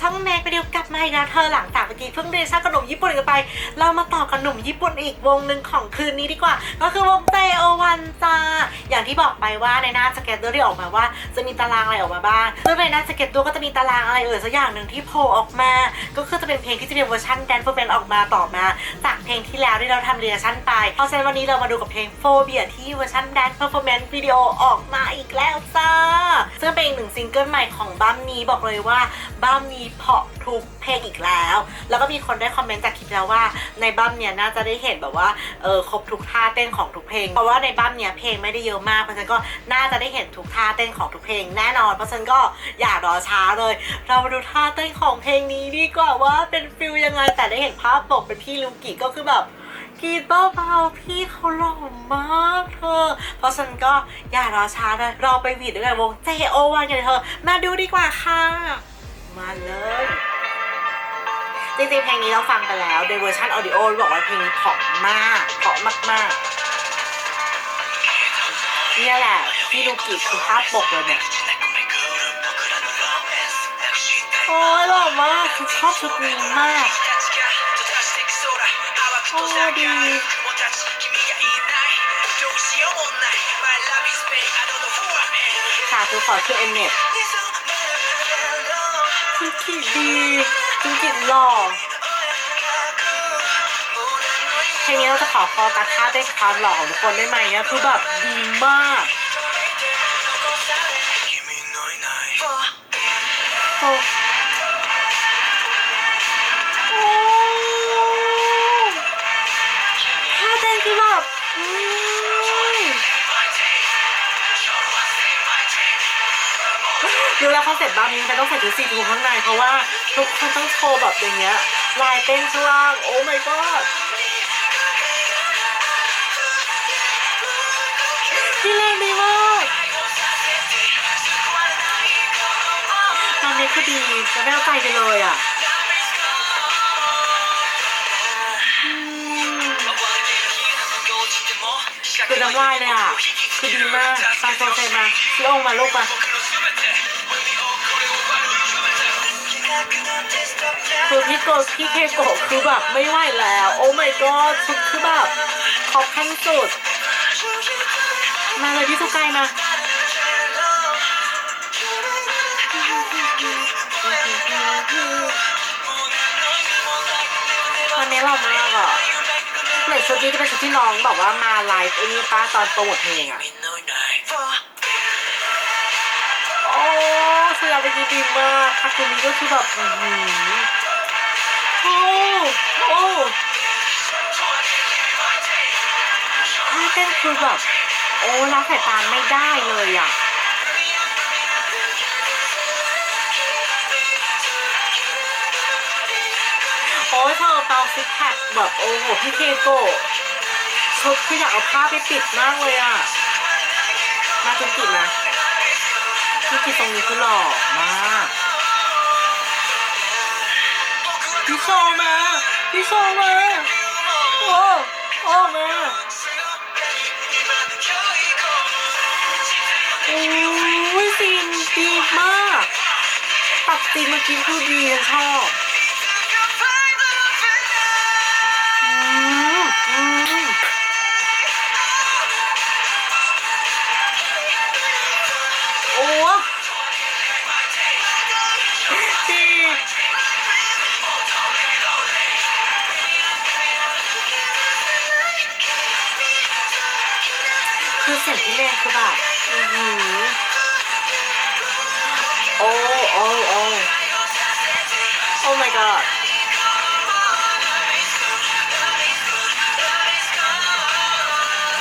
ช่องแม็กไปเดียวกลับมาอีกแล้วเธอหลังจากเมื่อกี้เพิ่งเรียนชาติขนมญี่ปุ่นกันไป เรามาต่อกับหนุ่มญี่ปุ่นอีกวงหนึ่งของคืนนี้ดีกว่า ก็คือวงเจโอวันจ้าอย่างที่บอกไปว่าในหน้าสเก็ตตัวที่ออกมาว่า จะมีตารางอะไรออกมาบ้างซึ่งในหน้าสเก็ตตัวก็จะมีตารางอะไรเอ่ยสักอย่างหนึ่งที่โผล่ออกมา ก็คือจะเป็นเพลงที่จะเป็นเวอร์ชันแดนเฟอร์แมนออกมาต่อมาจากเพลงที่แล้วที่เราทำเรียชั่นไปเพราะฉะนั้นวันนี้เรามาดูกับเพลงโฟเบียที่เวอร์ชันแดนเพอร์ฟอร์แมนซ์วิดีโอออกมาอีกแล้วจ้าซึ่งเป็นอีกหนึ่งซิงเกิลใหม่ของบัมนี้บอกเลยว่าบัมนี้เพาะทุกเพลงอีกแล้ว แล้วก็มีคนได้คอมเมนต์จากคลิปแล้วว่า ในบัมเนี่ยน่าจะได้เห็นแบบว่าเออครบทุกท่าเต้นของทุกเพลง เพราะว่าในบัมเนี่ยเพลงไม่ได้เยอะมากเพราะฉะนั้นก็น่าจะได้เห็นทุกท่าเต้นของทุกเพลงแน่นอน เพราะฉะนั้นก็อย่ารอช้าเลย เรามาดูท่าเต้นของเพลงนี้ดีกว่าว่าเป็นฟิลยังไงแต่ได้เห็นภาพปกเป็นพี่ลูกิก็คือแบบกรีดเบาๆพี่เขาหล่อมากเธอ เพราะฉะนันก็อย่ารอช้าเลยราไปหวีดด้วยกันวง JO1 กันเลยเธอ มาดูดีกว่าค่ะ มาเลยจริงๆเพลงนี้เราฟังไปแล้วในเวอร์ชันออดิโอบอกว่าเพลงนี้เพราะมากเพราะมากๆเนี่ยแหละพี่ลูกิคือภาพปกเลยเนี่ยโอ้ยหล่อมากคือชอบชุดนี้มากโอ้ดีค่ะคือขอชื่อเอ็มเน็ต คิดคิดีจุกิหล่อเพลงนี้เราจะขอคอกัดท่าเต้นความหล่อของทุกคนได้ไหมเนี่ยคือแบบดีมาก ดูแล้วคอนเซ็ปต์บ้านนี้มันต้องใส่ชุดสีทูข้างในเพราะว่าทุกคนต้องโชว์แบบอย่างเงี้ยลายเต้นข้างล่าง โอ้ my god พี่เล่นดีมากตอนนี้คือดีจะไม่เอาใจไปเลยอะคือน้ำลายเลยอะ คือดีมากซันโซเซมาพี่องมาลูกมา คือพี่โกพี่เคโกคือแบบไม่ไหวแล้ว โอ้ my god ชุดคือแบบท็อปขั้นสุด มาเลยพี่สุกายมาวันนี้เรามากอะเหมือนชุดนี้จะเป็นชุดที่น้องแบบว่ามาไลฟ์ไอ้นี่ป้าตอนโปรโมทเพลงอะ สยามเป็นดีมากคาคุมิก็คือแบบอือหือโอ้โอ้ท่าเต้นคือแบบโอ้ละสายตาไม่ได้เลยอะโอ้ยเธอเตาซิกแพคแบบโอ้โหพี่เคโกะชุดคืออยากเอาผ้าไปปิดมากเลยอะ มาจุนกิมา พี่กิตตรงนี้คือหล่อมากพี่โชว์มาพี่โชว์มาโอ้โอ้มาโอ้ยซีนดีมากตัดซีนเมื่อกี้คือดีนชอบอืมอืม เสียงที่เล่นคือแบบอือหือโอ้โอ้โอ้โอ้ my god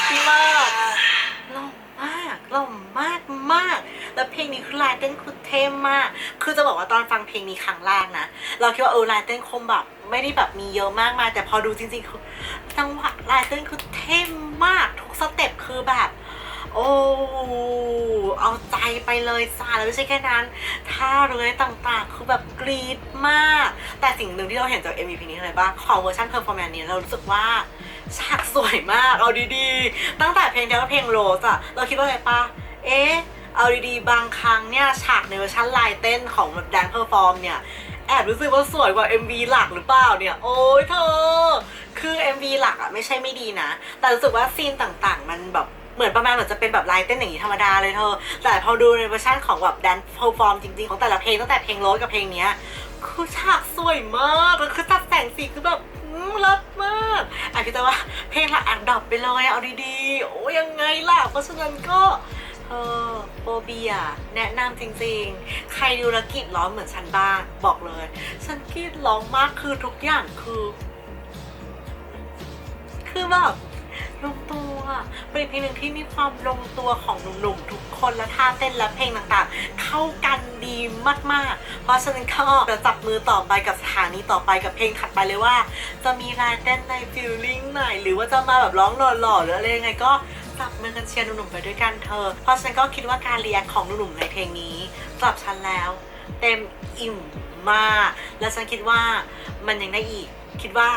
ดีมากล่อมากล่อมากมาก แล้วเพลงนี้คือลายเต้นคือเท่มาก คือจะบอกว่าตอนฟังเพลงนี้ครั้งแรกนะ เราคิดว่าเออลายเต้นคงแบบไม่ได้แบบมีเยอะมากมายแต่พอดูจริงๆคือจังหวะลายเต้นคือเท่มาก ทุกสเต็ปคือแบบ โอ้เอาใจไปเลยจ้าแล้วไม่ใช่แค่นั้นท่าเรือต่างๆ คือแบบกรี๊ดมาก แต่สิ่งหนึ่งที่เราเห็นจาก MVP นี้อะไรบ้างของเวอร์ชันเพอร์ฟอร์แมนนี้เรารู้สึกว่าฉากสวยมาก เอาดีๆ ตั้งแต่เพลงเดียวกับเพลงโรสอะเราคิดว่าไงปะเอ๊ะ เอาดีๆ บางครั้งเนี่ยฉากในเวอร์ชันลายเต้นของแบบแดนเพอร์ฟอร์มเนี่ยแออบรู้สึกว่าสวยกว่า MV หลักหรือเปล่าเนี่ย โอ้ยเธอ คือ MV หลักอะไม่ใช่ไม่ดีนะ แต่รู้สึกว่าซีนต่างๆ มันแบบ เหมือนประมาณเหมือนจะเป็นแบบไลฟ์เต้นอย่างนี้ธรรมดาเลยเธอ แต่พอดูในเวอร์ชันของแบบแดนเพอร์ฟอร์มจริงๆ ของแต่ละเพลงตั้งแต่เพลงโรสกับเพลงเนี้ยคือฉากสวยมากแล้วคือตัดแสงสีคือแบบอืมเลิศมากอะคิดแต่ว่าเพลงหลักอันดับไปเลยเอาดีๆ โอ้ยังไงล่ะ เพราะฉะนั้นก็เออโบเบียแนะนำจริงๆ ใครดูแลวกรีดร้องเหมือนฉันบ้าง บอกเลย ฉันกรีดร้องมากคือทุกอย่างคือ คือแบบลงตัว เป็นเพลงหนึ่งที่มีความลงตัวของหนุ่มๆทุกคนและท่าเต้นและเพลงต่างๆ เข้ากันดีมากๆ เพราะฉะนั้นก็จะจับมือต่อไปกับสถานีต่อไปกับเพลงถัดไปเลยว่า จะมีลายเต้นในฟิลลิ่งไหนหรือว่าจะมาแบบร้องหล่อๆหรืออะไรยังไงก็จับมือกันเชียร์หนุ่มๆไปด้วยกันเธอ เพราะฉะนั้นก็คิดว่าการเรียกของหนุ่มๆในเพลงนี้สำหรับฉันแล้ว เต็มอิ่มมาก และฉันคิดว่ามันยังได้อีกคิดว่า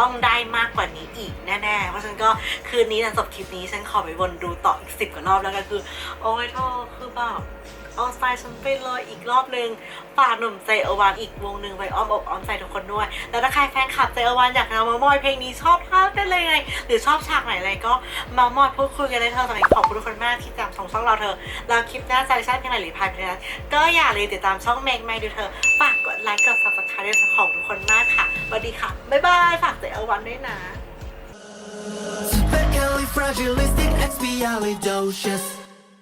ต้องได้มากกว่านี้อีกแน่ๆ เพราะฉันก็คืนนี้หลังจบคลิปนี้ฉันขอไปวนดูต่ออีกสิบกว่ารอบแล้วก็คือ โอ้ยเธอคือแบบ เอาสไตล์ฉันไปเลยอีกรอบนึงฝากหนุ่มเจอวานอีกวงหนึ่งไว้อ้อมอกอ้อมใจทุกคนด้วย แล้วถ้าใครแฟนคลับเจอวานอยากเอามามอยเพลงนี้ชอบท่าเต้นเลยไง หรือชอบฉากไหนอะไรก็มามอยพูดคุยกันเลยเธอสำหรับขอบคุณทุกคนมากที่ติดตามชมช่องเราเธอแล้วคลิปหน้าจะได้ใช่เพลงไหนหรือพายเพลงนั้นก็อย่าลืมติดตามช่องเมกไมดูเธอฝากกดไลค์กด subscribe ด้วยของทุกคนมากค่ะสวัสดีค่ะบ๊ายบายฝากเจอวันด้วยนะ Supercalifragilisticexpialidocious